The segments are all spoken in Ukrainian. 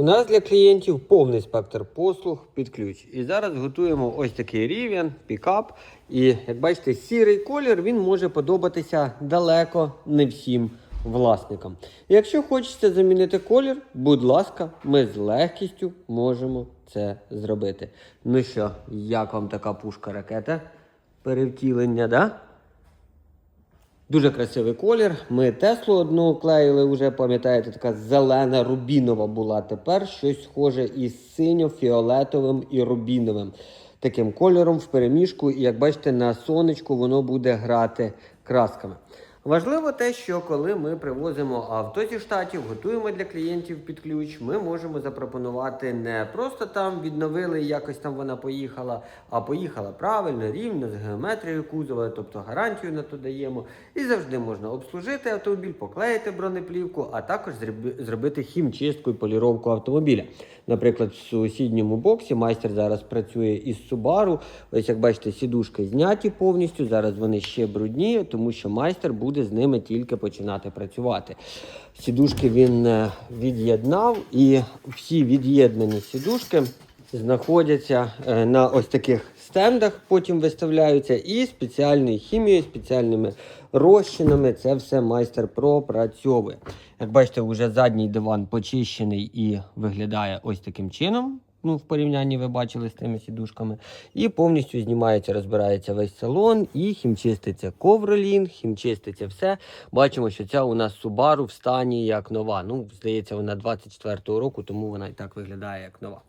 У нас для клієнтів повний спектр послуг під ключ. І зараз готуємо ось такий рівень, пікап. І як бачите, сірий колір він може подобатися далеко не всім власникам. Якщо хочете замінити колір, будь ласка, ми з легкістю можемо це зробити. Ну що, як вам така пушка ракета? Перевтілення, да? Дуже красивий колір. Ми Теслу одну клеїли, вже пам'ятаєте, така зелена рубінова була. Тепер щось схоже із синьо-фіолетовим і рубіновим. Таким кольором в переміжку, і як бачите, на сонечку воно буде грати красками. Важливо те, що коли ми привозимо авто зі штатів, готуємо для клієнтів під ключ, ми можемо запропонувати не просто там відновили, якось там вона поїхала, а поїхала правильно, рівно, з геометрією кузова, тобто гарантію на то даємо. І завжди можна обслужити автомобіль, поклеїти бронеплівку, а також зробити хімчистку і поліровку автомобіля. Наприклад, в сусідньому боксі майстер зараз працює із Subaru. Ось як бачите, сідушки зняті повністю. Зараз вони ще брудні, тому що майстер буде з ними тільки починати працювати. Сідушки він е, від'єднав, і всі від'єднані сідушки знаходяться е, на ось таких стендах, потім виставляються, і спеціальною хімією, спеціальними розчинами це все майстер пропрацьовує. Як бачите, вже задній диван почищений і виглядає ось таким чином. Ну, в порівнянні ви бачили з тими сідушками. І повністю знімається, розбирається весь салон, і хімчиститься ковролін, хімчиститься все. Бачимо, що ця у нас Subaru в стані як нова. Ну, здається, вона 24-го року, тому вона і так виглядає як нова.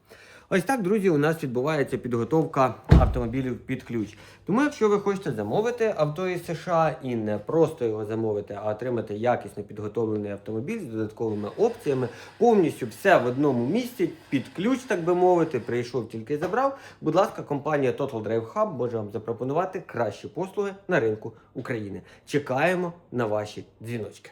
Ось так, друзі, у нас відбувається підготовка автомобілів під ключ. Тому, якщо ви хочете замовити авто із США і не просто його замовити, а отримати якісно підготовлений автомобіль з додатковими опціями, повністю все в одному місці, під ключ, так би мовити, прийшов тільки забрав. Будь ласка, компанія Total Drive Hub може вам запропонувати кращі послуги на ринку України. Чекаємо на ваші дзвіночки.